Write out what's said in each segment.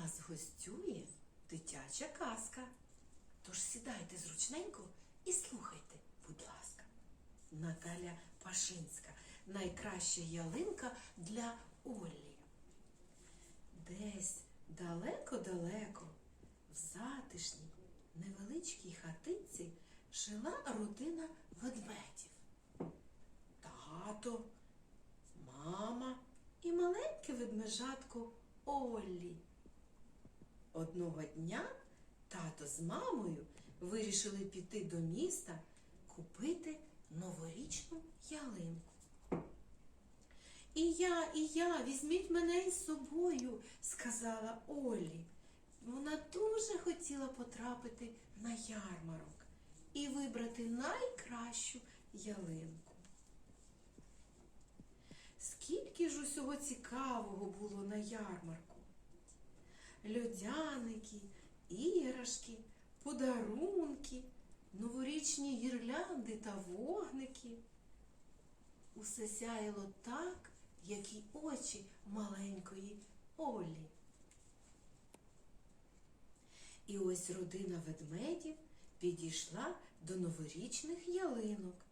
нас гостює дитяча казка. Тож сідайте зручненько і слухайте, будь ласка. Наталя Пашинська найкраща ялинка для Оллі. Десь далеко-далеко, в затишній, невеличкій хатинці жила родина ведмедів. Тато, мама і маленьке ведмежатко Оллі. Одного дня тато з мамою вирішили піти до міста купити новорічну ялинку. І я, і я, візьміть мене із собою, сказала Олі. Вона дуже хотіла потрапити на ярмарок і вибрати найкращу ялинку. Скільки ж усього цікавого було на ярмарку? Льодяники, іграшки, подарунки, новорічні гірлянди та вогники. Усе сяяло так, як і очі маленької Олі. І ось родина ведмедів підійшла до новорічних ялинок.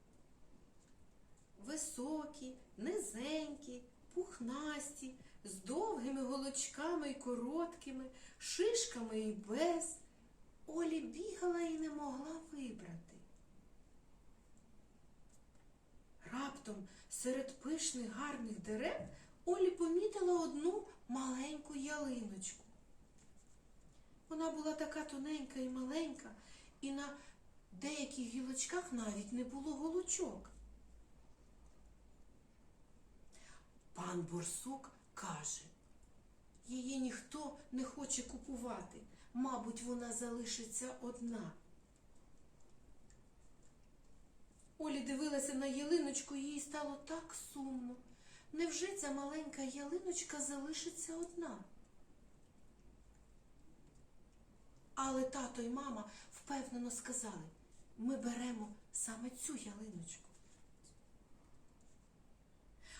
Високі, низенькі, пухнасті, з довгими голочками і короткими, шишками і без. Олі бігала і не могла вибрати. Раптом серед пишних гарних дерев Олі помітила одну маленьку ялиночку. Вона була така тоненька і маленька, і на деяких гілочках навіть не було голочок. Пан Борсук каже, її ніхто не хоче купувати. Мабуть, вона залишиться одна. Олі дивилася на ялиночку, і їй стало так сумно. Невже ця маленька ялиночка залишиться одна? Але тато і мама впевнено сказали, ми беремо саме цю ялиночку.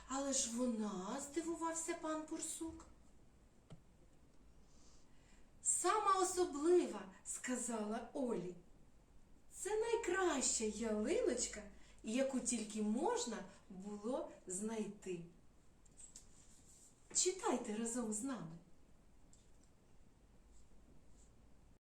Але ж вона, здивувався пан Бурсук. Сама особлива, сказала Олі. Це найкраща ялиночка, яку тільки можна було знайти. Читайте разом з нами.